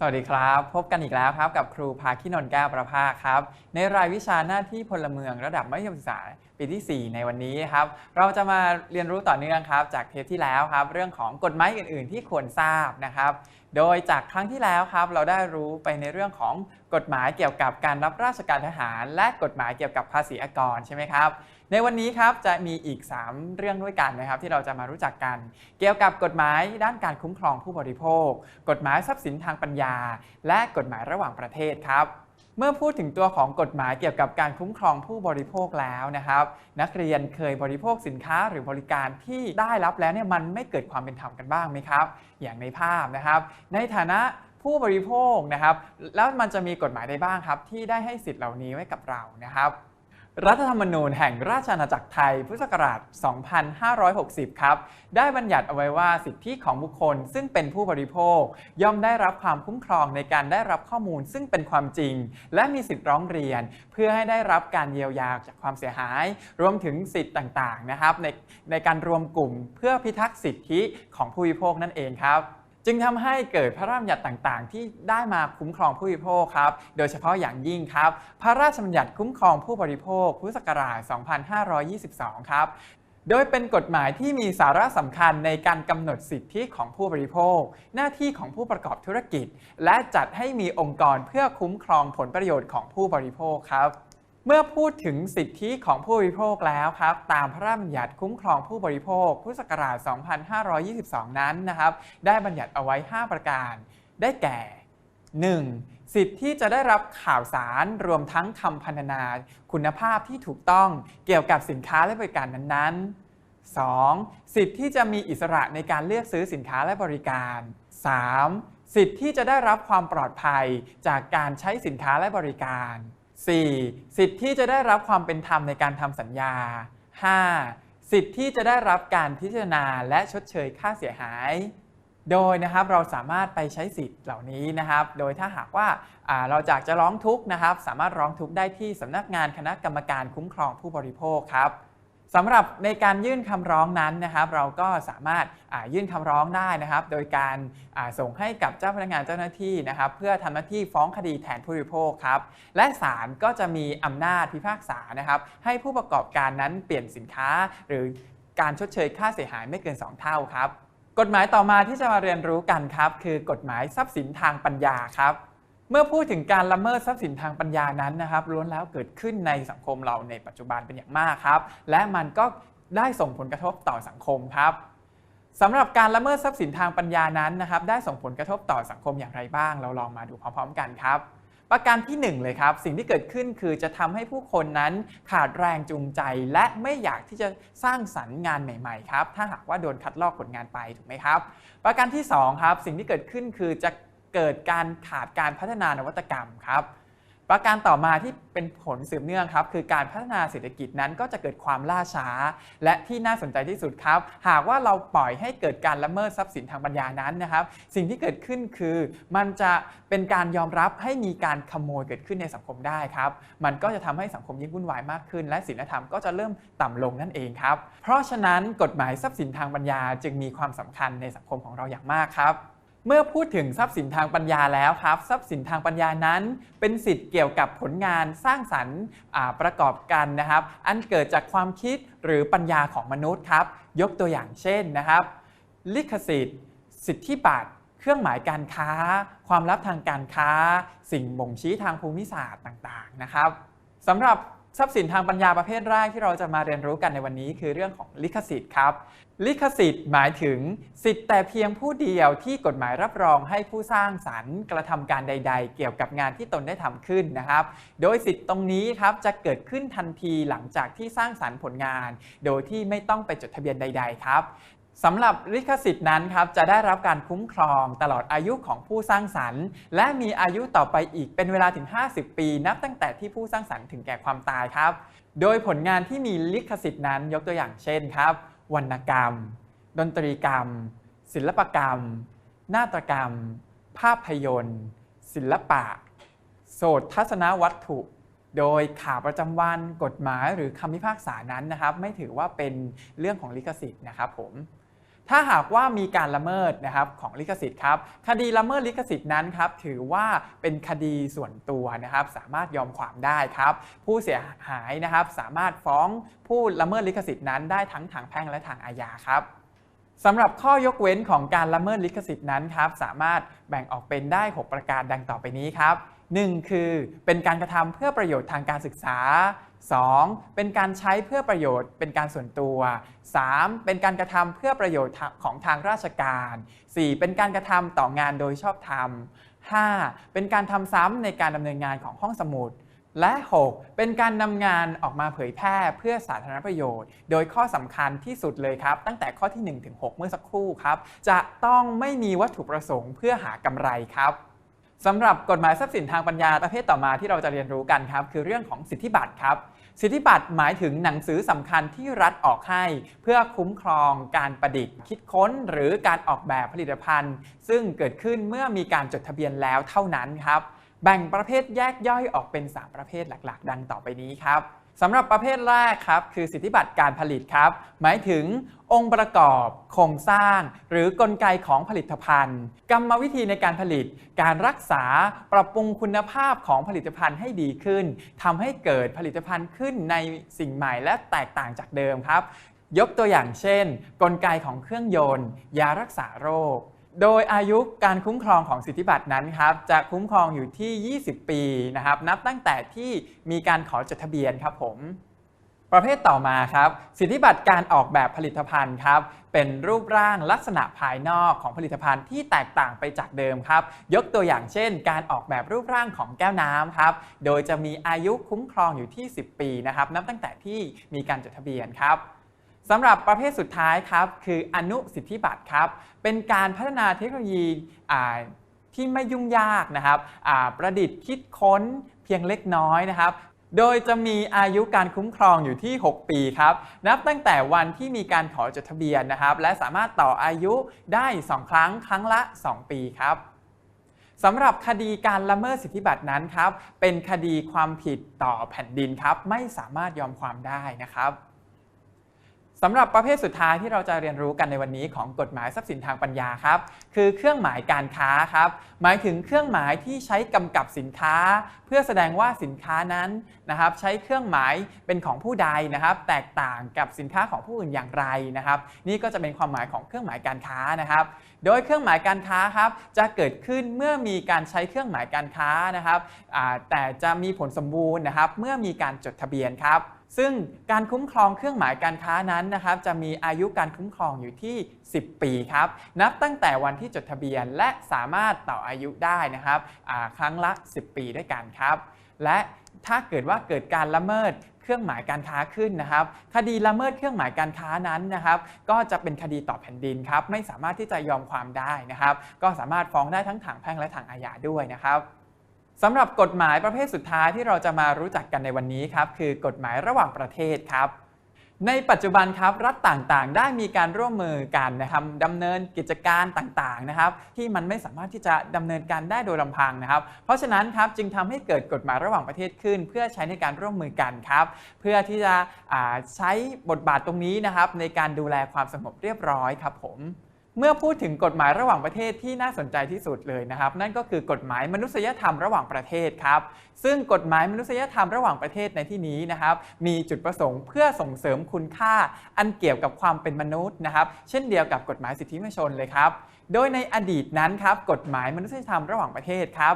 สวัสดีครับ พบกันอีกแล้วครับกับครูภาคินนท์แก้วประภาครับ ในรายวิชาหน้าที่พลเมืองระดับมัธยมศึกษาปีที่ 4 ในวันนี้ครับ เราจะมาเรียนรู้ต่อเนื่องครับ จากเทปที่แล้วครับ เรื่องของกฎหมายอื่น ๆ ที่ควรทราบนะครับ โดยจากครั้งที่แล้วครับ เราได้รู้ไปในเรื่องของกฎหมายเกี่ยวกับการรับราชการทหาร และกฎหมายเกี่ยวกับภาษีอากรใช่ไหมครับ ในวันนี้ครับจะมีอีก 3 เรื่องด้วยกันนะครับที่เราจะมารู้จักกัน เกี่ยวกับกฎหมายด้านการคุ้มครองผู้บริโภค กฎหมายทรัพย์สินทางปัญญา และกฎหมายระหว่างประเทศครับเมื่อพูดถึงตัวของกฎหมายเกี่ยวกับการคุ้มครองผู้บริโภคแล้วนะครับ นักเรียนเคยบริโภคสินค้าหรือบริการที่ได้รับแล้วเนี่ยมันไม่เกิดความเป็นธรรมกันบ้างไหมครับ อย่างในภาพนะครับ ในฐานะผู้บริโภคนะครับ แล้วมันจะมีกฎหมายใดบ้างครับ ที่ได้ให้สิทธิ์เหล่านี้ไว้กับเรานะครับ รัฐธรรมนูญแห่งราชอาณาจักรไทย พุทธศักราช 2560 ครับ ได้บัญญัติเอาไว้ว่าสิทธิของบุคคลซึ่งเป็นผู้บริโภค ย่อมได้รับความคุ้มครองในการได้รับข้อมูลซึ่งเป็นความจริง และมีสิทธิร้องเรียน เพื่อให้ได้รับการเยียวยาจากความเสียหาย รวมถึงสิทธิต่างๆนะครับในในการรวมกลุ่มเพื่อพิทักษ์สิทธิของผู้บริโภคนั่นเองครับ จึงทำให้เกิดพระราชบัญญัติต่างๆ ที่ได้มาคุ้มครองผู้บริโภคครับ โดยเฉพาะอย่างยิ่งครับ พระราชบัญญัติคุ้มครองผู้บริโภค พุทธศักราช 2522 ครับโดยเป็นกฎหมายที่มีสาระสำคัญในการกำหนดสิทธิของผู้บริโภค หน้าที่ของผู้ประกอบธุรกิจ และจัดให้มีองค์กรเพื่อคุ้มครองผลประโยชน์ของผู้บริโภคครับ เมื่อพูดถึงสิทธิของผู้บริโภคแล้วครับ ตามพระราชบัญญัติคุ้มครองผู้บริโภค พุทธศักราช 2522 นั้นนะครับ ได้บัญญัติเอาไว้ 5 ประการ ได้แก่ 1. สิทธิที่จะได้รับข่าวสารรวมทั้งคำพรรณนา คุณภาพที่ถูกต้องเกี่ยวกับสินค้าและบริการนั้นๆ 2. สิทธิที่จะมีอิสระในการเลือกซื้อสินค้าและบริการ 3. สิทธิที่จะได้รับความปลอดภัยจากการใช้สินค้าและบริการ 4. สิทธิที่จะได้รับความเป็นธรรมในการทำสัญญา 5. สิทธิที่จะได้รับการพิจารณาและชดเชยค่าเสียหาย โดยนะครับเราสามารถไปใช้สิทธิ์เหล่านี้นะครับ โดยถ้าหากว่าอ่าเราอยากจะร้องทุกข์นะครับ สามารถร้องทุกข์ได้ที่สำนักงานคณะกรรมการคุ้มครองผู้บริโภคครับ สำหรับในการยื่นคำร้องนั้นนะครับ เราก็สามารถยื่นคำร้องได้นะครับ โดยการาส่งให้กับเจ้าพนักงานเจ้าหน้าที่นะครับ เพื่อทำหน้าที่ฟ้องคดีแทนผู้บริโภคครับและศาลก็จะมีอำนาจพิพากษานะครับ ให้ผู้ประกอบการนั้นเปลี่ยนสินค้า หรือการชดเชยค่าเสียหายไม่เกิน 2 เท่าครับ กฎหมายต่อมาที่จะมาเรียนรู้กันครับ คือกฎหมายทรัพย์สินทางปัญญาครับ เมื่อพูดถึงการละเมิดทรัพย์สินทางปัญญานั้นนะครับล้วนแล้วเกิดขึ้นในสังคมเราในปัจจุบันเป็นอย่างมากครับ และมันก็ได้ส่งผลกระทบต่อสังคมครับสำหรับการละเมิดทรัพย์สินทางปัญญานั้นนะครับ ได้ส่งผลกระทบต่อสังคมอย่างไรบ้าง เราลองมาดูพร้อม ๆ กันครับ ประการที่ 1 เลยครับ สิ่งที่เกิดขึ้นคือจะทำให้ผู้คนนั้นขาดแรงจูงใจ และไม่อยากที่จะสร้างสรรค์งานใหม่ ๆ ครับ ถ้าหากว่าโดนคัดลอกผลงานไปถูกไหมครับ ประการที่2ครับสิ่งที่เกิดขึ้นคือจะ เกิดการขาดการพัฒนานวัตกรรมครับ ประการต่อมาที่เป็นผลสืบเนื่องครับ คือการพัฒนาเศรษฐกิจนั้นก็จะเกิดความล่าช้า และที่น่าสนใจที่สุดครับ หากว่าเราปล่อยให้เกิดการละเมิดทรัพย์สินทางปัญญานั้นนะครับ สิ่งที่เกิดขึ้นคือ มันจะเป็นการยอมรับให้มีการขโมยเกิดขึ้นในสังคมได้ครับ มันก็จะทำให้สังคมยิ่งวุ่นวายมากขึ้น และศีลธรรมก็จะเริ่มต่ำลงนั่นเองครับ เพราะฉะนั้นกฎหมายทรัพย์สินทางปัญญาจึงมีความสำคัญในสังคมของเราอย่างมากครับ เมื่อพูดถึงทรัพย์สินทางปัญญาแล้วครับ ทรัพย์สินทางปัญญานั้น เป็นสิทธิ์เกี่ยวกับผลงานสร้างสรรค์ประกอบกันนะครับ อันเกิดจากความคิดหรือปัญญาของมนุษย์ครับ ยกตัวอย่างเช่นนะครับ ลิขสิทธิ์ สิทธิบัตรเครื่องหมายการค้า ความลับทางการค้า สิ่งบ่งชี้ทางภูมิศาสตร์ต่างๆนะครับสำหรับ ทรัพย์สินทางปัญญาประเภทแรกที่เราจะมาเรียนรู้กันในวันนี้คือเรื่องของลิขสิทธิ์ครับ ลิขสิทธิ์หมายถึงสิทธิ์แต่เพียงผู้เดียวที่กฎหมายรับรองให้ผู้สร้างสรรค์กระทำการใด ๆ เกี่ยวกับงานที่ตนได้ทำขึ้นนะครับ โดยสิทธิ์ตรงนี้ครับจะเกิดขึ้นทันทีหลังจากที่สร้างสรรค์ผลงาน โดยที่ไม่ต้องไปจดทะเบียนใด ๆ ครับ สำหรับลิขสิทธิ์นั้นครับจะได้รับการคุ้มครองตลอดอายุของผู้สร้างสรรค์ และมีอายุต่อไปอีกเป็นเวลาถึง 50 ปี นับตั้งแต่ที่ผู้สร้างสรรค์ถึงแก่ความตายครับ โดยผลงานที่มีลิขสิทธิ์นั้นยกตัวอย่างเช่นครับ วรรณกรรม ดนตรีกรรม ศิลปกรรม นาฏกรรม ภาพยนตร์ ศิลปะ โสตทัศนวัตถุโดยข่าวประจำวันกฎหมายหรือคำพิพากษานั้นนะครับ ไม่ถือว่าเป็นเรื่องของลิขสิทธิ์นะครับผม ถ้าหากว่ามีการละเมิดนะครับของลิขสิทธิ์ครับคดีละเมิดลิขสิทธิ์นั้นครับถือว่าเป็นคดีส่วนตัวนะครับสามารถยอมความได้ครับ ผู้เสียหายนะครับสามารถฟ้องผู้ละเมิดลิขสิทธิ์นั้นได้ทั้งทางแพ่งและทางอาญาครับสำหรับข้อยกเว้นของการละเมิดลิขสิทธิ์นั้นครับสามารถแบ่งออกเป็นได้ 6 ประการดังต่อไปนี้ครับ 1. คือเป็นการกระทำเพื่อประโยชน์ทางการศึกษา 2. เป็นการใช้เพื่อประโยชน์เป็นการส่วนตัว 3. เป็นการกระทำเพื่อประโยชน์ของทางราชการ 4. เป็นการกระทำต่องานโดยชอบธรรม 5. เป็นการทำซ้ำในการดำเนินงานของห้องสมุด และ 6. เป็นการนำงานออกมาเผยแพร่เพื่อสาธารณประโยชน์ โดยข้อสำคัญที่สุดเลยครับ ตั้งแต่ข้อที่1ถึง6เมื่อสักครู่ครับ จะต้องไม่มีวัตถุประสงค์เพื่อหากำไรครับ สำหรับกฎหมายทรัพย์สินทางปัญญาประเภทต่อมาที่เราจะเรียนรู้กันครับ คือเรื่องของสิทธิบัตรครับ สิทธิบัตรหมายถึงหนังสือสำคัญที่รัฐออกให้ เพื่อคุ้มครองการประดิษฐ์ คิดค้นหรือการออกแบบผลิตภัณฑ์ ซึ่งเกิดขึ้นเมื่อมีการจดทะเบียนแล้วเท่านั้นครับ แบ่งประเภทแยกย่อยออกเป็น 3 ประเภทหลักๆ ดังต่อไปนี้ครับ สำหรับประเภทแรกครับ คือสิทธิบัตรการผลิตครับ หมายถึงองค์ประกอบ โครงสร้าง หรือกลไกของผลิตภัณฑ์ กรรมวิธีในการผลิต การรักษาปรับปรุงคุณภาพของผลิตภัณฑ์ให้ดีขึ้นทำให้เกิดผลิตภัณฑ์ขึ้นในสิ่งใหม่และแตกต่างจากเดิมครับ ยกตัวอย่างเช่น กลไกของเครื่องยนต์ ยารักษาโรค โดยอายุการคุ้มครองของสิทธิบัตรนั้นครับจะคุ้มครองอยู่ที่ 20 ปีนะครับนับตั้งแต่ที่มีการขอจดทะเบียนครับผมประเภทต่อมาครับ สิทธิบัตรการออกแบบผลิตภัณฑ์ครับ เป็นรูปร่างลักษณะภายนอกของผลิตภัณฑ์ที่แตกต่างไปจากเดิมครับ ยกตัวอย่างเช่น การออกแบบรูปร่างของแก้วน้ำครับ โดยจะมีอายุคุ้มครองอยู่ที่ 10 ปีนะครับ นับตั้งแต่ที่มีการจดทะเบียนครับ สำหรับประเภทสุดท้ายครับคืออนุสิทธิบัตรครับเป็นการพัฒนาเทคโนโลยีที่ไม่ยุ่งยากนะครับประดิษฐ์คิดค้นเพียงเล็กน้อยนะครับ โดยจะมีอายุการคุ้มครองอยู่ที่ 6 ปีครับ นับตั้งแต่วันที่มีการขอจดทะเบียนนะครับ และสามารถต่ออายุได้ 2 ครั้งครั้งละ 2 ปีครับสำหรับคดีการละเมิดสิทธิบัตรนั้นครับ เป็นคดีความผิดต่อแผ่นดินครับ ไม่สามารถยอมความได้นะครับ สำหรับประเภทสุดท้ายที่เราจะเรียนรู้กันในวันนี้ของกฎหมายทรัพย์สินทางปัญญาครับ คือเครื่องหมายการค้าครับ หมายถึงเครื่องหมายที่ใช้กำกับสินค้า เพื่อแสดงว่าสินค้านั้นนะครับ ใช้เครื่องหมายเป็นของผู้ใดนะครับ แตกต่างกับสินค้าของผู้อื่นอย่างไรนะครับ นี่ก็จะเป็นความหมายของเครื่องหมายการค้านะครับ โดยเครื่องหมายการค้าครับจะเกิดขึ้นเมื่อมีการใช้เครื่องหมายการค้านะครับแต่จะมีผลสมบูรณ์นะครับ เมื่อมีการจดทะเบียนครับ ซึ่งการคุ้มครองเครื่องหมายการค้านั้นนะครับจะมีอายุการคุ้มครองอยู่ที่ 10 ปีครับนับตั้งแต่วันที่จดทะเบียนและสามารถต่ออายุได้นะครับครั้งละ 10 ปีด้วยกันครับ และถ้าเกิดว่าเกิดการละเมิดเครื่องหมายการค้าขึ้นนะครับ คดีละเมิดเครื่องหมายการค้านั้นนะครับ ก็จะเป็นคดีต่อแผ่นดินครับ ไม่สามารถที่จะยอมความได้นะครับ ก็สามารถฟ้องได้ทั้งทางแพ่งและทางอาญาด้วยนะครับ สำหรับกฎหมายประเภทสุดท้ายที่เราจะมารู้จักกันในวันนี้ครับ คือกฎหมายระหว่างประเทศครับ ในปัจจุบันครับรัฐต่างๆ ได้มีการร่วมมือกันนะครับดำเนินกิจการต่างๆนะครับ ที่มันไม่สามารถที่จะดำเนินการได้โดยลำพังนะครับ เพราะฉะนั้นครับจึงทำให้เกิดกฎหมายระหว่างประเทศขึ้น เพื่อใช้ในการร่วมมือกันครับ เพื่อที่จะใช้บทบาทตรงนี้นะครับ ในการดูแลความสงบเรียบร้อยครับผม เมื่อพูดถึงกฎหมายระหว่างประเทศที่น่าสนใจที่สุดเลยนะครับ นั่นก็คือกฎหมายมนุษยธรรมระหว่างประเทศครับ ซึ่งกฎหมายมนุษยธรรมระหว่างประเทศในที่นี้นะครับ มีจุดประสงค์เพื่อส่งเสริมคุณค่า อันเกี่ยวกับความเป็นมนุษย์นะครับ เช่นเดียวกับกฎหมายสิทธิมนุษยชนเลยครับ โดยในอดีตนั้นครับกฎหมายมนุษยธรรมระหว่างประเทศครับ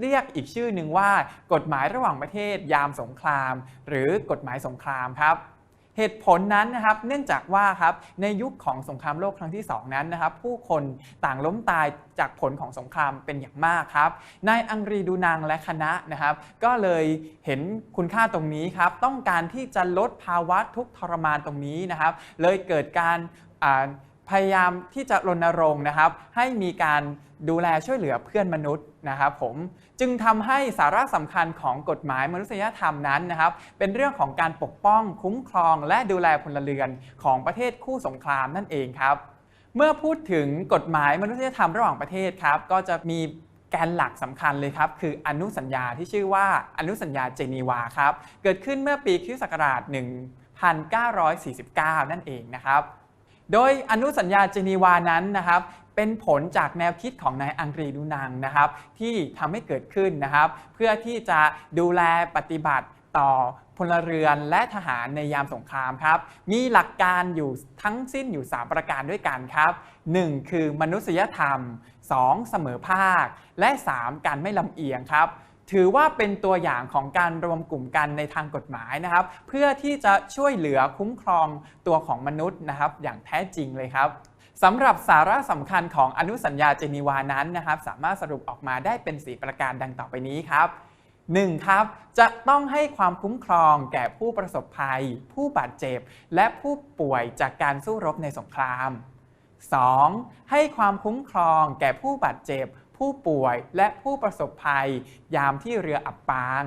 เรียกอีกชื่อหนึ่งว่ากฎหมายระหว่างประเทศยามสงคราม หรือกฎหมายสงครามครับ เหตุผลนั้นนะครับเนื่องจากว่าครับในยุคของสงครามโลกครั้งที่ 2 นั้นนะครับ ผู้คนต่างล้มตายจากผลของสงครามเป็นอย่างมากครับนายอังรีดูนางและคณะนะครับ ก็เลยเห็นคุณค่าตรงนี้ครับต้องการที่จะลดภาวะทุกทรมานตรงนี้นะครับ เลยเกิดการพยายามที่จะรณรงค์นะครับ ให้มีการดูแลช่วยเหลือเพื่อนมนุษย์ นะครับผมจึงทำให้สาระสำคัญของกฎหมายมนุษยธรรมนั้นนะครับ เป็นเรื่องของการปกป้องคุ้มครองและดูแลพลเรือนของประเทศคู่สงครามนั่นเองครับ เมื่อพูดถึงกฎหมายมนุษยธรรมระหว่างประเทศครับก็จะมีแกนหลักสำคัญเลยครับ คืออนุสัญญาที่ชื่อว่าอนุสัญญาเจนีวาครับ เกิดขึ้นเมื่อปีคริสต์ศักราช1949 นั่นเองนะครับ โดยอนุสัญญาเจนีวานั้นนะครับเป็นผลจากแนวคิดของนายอังกฤษดูนังนะครับที่ทำให้เกิดขึ้นนะครับ เพื่อที่จะดูแลปฏิบัติต่อพลเรือนและทหารในยามสงครามครับ มีหลักการอยู่ทั้งสิ้นอยู่ 3 ประการด้วยกันครับ 1. คือมนุษยธรรม 2. เสมอภาค และ 3. การไม่ลำเอียงครับ ถือว่าเป็นตัวอย่างของการรวมกลุ่มกันในทางกฎหมายนะครับ เพื่อที่จะช่วยเหลือคุ้มครองตัวของมนุษย์นะครับ อย่างแท้จริงเลยครับสำหรับสาระสำคัญของอนุสัญญาเจนีวานั้นนะครับ สามารถสรุปออกมาได้เป็น 4 ประการดังต่อไปนี้ครับ 1. ครับ จะต้องให้ความคุ้มครองแก่ผู้ประสบภัย ผู้บาดเจ็บ และผู้ป่วยจากการสู้รบในสงคราม 2. ให้ความคุ้มครองแก่ผู้บาดเจ็บ ผู้ป่วยและผู้ประสบภัย ยามที่เรืออับปาง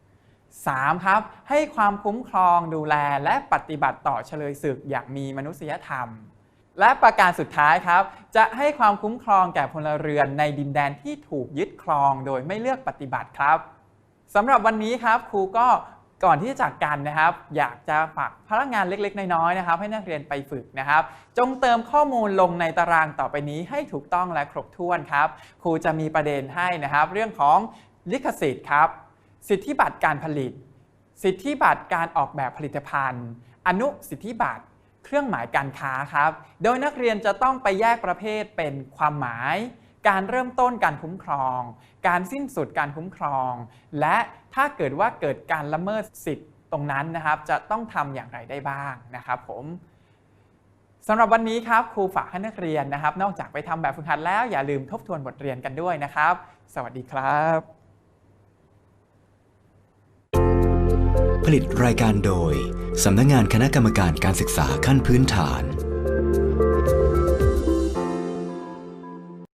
3. ครับ ให้ความคุ้มครองดูแลและปฏิบัติต่อเฉลยศึกอย่างมีมนุษยธรรม และประการสุดท้ายครับ จะให้ความคุ้มครองแก่พลเรือนในดินแดนที่ถูกยึดครองโดยไม่เลือกปฏิบัติครับสำหรับวันนี้ครับครูก็ ก่อนที่จะจากกันนะครับ อยากจะฝากพนักงานเล็กๆ น้อยๆนะครับ ให้นักเรียนไปฝึกนะครับ จงเติมข้อมูลลงในตารางต่อไปนี้ให้ถูกต้องและครบถ้วนครับ ครูจะมีประเด็นให้นะครับ เรื่องของลิขสิทธิ์ครับ สิทธิบัตรการผลิต สิทธิบัตรการออกแบบผลิตภัณฑ์ อนุสิทธิบัตรเครื่องหมายการค้าครับ โดยนักเรียนจะต้องไปแยกประเภทเป็นความหมาย การเริ่มต้นการคุ้มครอง การสิ้นสุดการคุ้มครอง และถ้าเกิดว่าเกิดการละเมิดสิทธิ์ตรงนั้นนะครับ จะต้องทำอย่างไรได้บ้างนะครับผมสำหรับวันนี้ครับครูฝากให้นักเรียนนะครับ นอกจากไปทำแบบฝึกหัดแล้วอย่าลืมทบทวนบทเรียนกันด้วยนะครับ สวัสดีครับ ผลิตรายการโดยสำนักงานคณะกรรมการการศึกษาขั้นพื้นฐาน